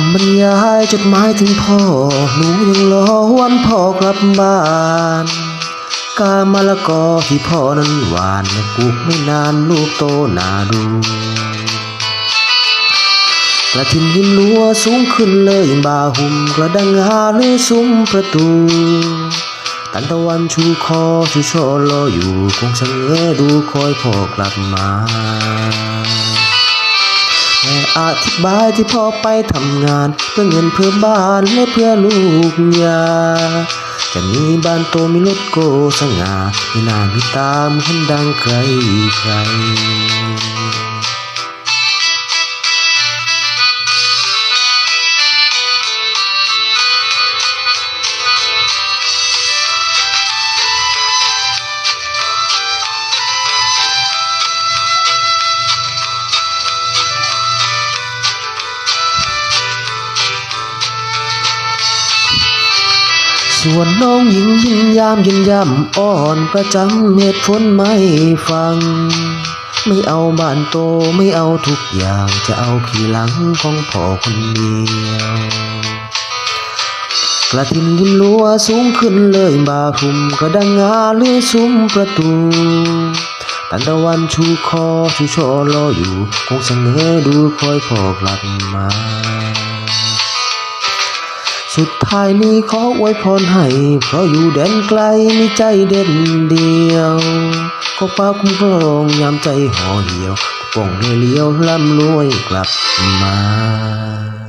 ำบรรยายจดหมายถึงพ่อ หนูยังรอวันพ่อกลับบ้าน กามะละกอที่พ่อนั้นหวานปลูกไม่นานลูกโตหนาดูกระทินหินลัวสูงขึ้นเลยบ่าหุ่มกระดังหาเลยซุ้มประตู ตันตะวันชูคอชูชอรออยู่คงชะเง้อดูคอยพ่อกลับมา แค่อธิบายที่พ่อไปทำงาน เพื่อเงินเพื่อบ้านและเพื่อลูกยาจะมีบ้านโตมีรถโกสง่ามีหน้ามีตามคนดังใครใคร ส่วนน้องหญิงยินยามยินยำอ่อนประจำเหตุผลไม่ฟัง ไม่เอาบ้านโตไม่เอาทุกอย่างจะเอาขี่หลังของพ่อคนเดียวกระทินยินลัวสูงขึ้นเลยบาคุมกระดังงาเลื่อซุ้มประตูตันตะวันชูคอชูชอรออยู่ คงเสงอดูคอยพ่อกลับมา สุดท้ายนี้ขออวยพรให้ เพราะอยู่แดนไกลมีใจเด่นเดียวก็ป้าคุ้มครองยามใจห่อเหี่ยวปกป้องเรื่อยเลี้ยวล่ำรวยกลับมา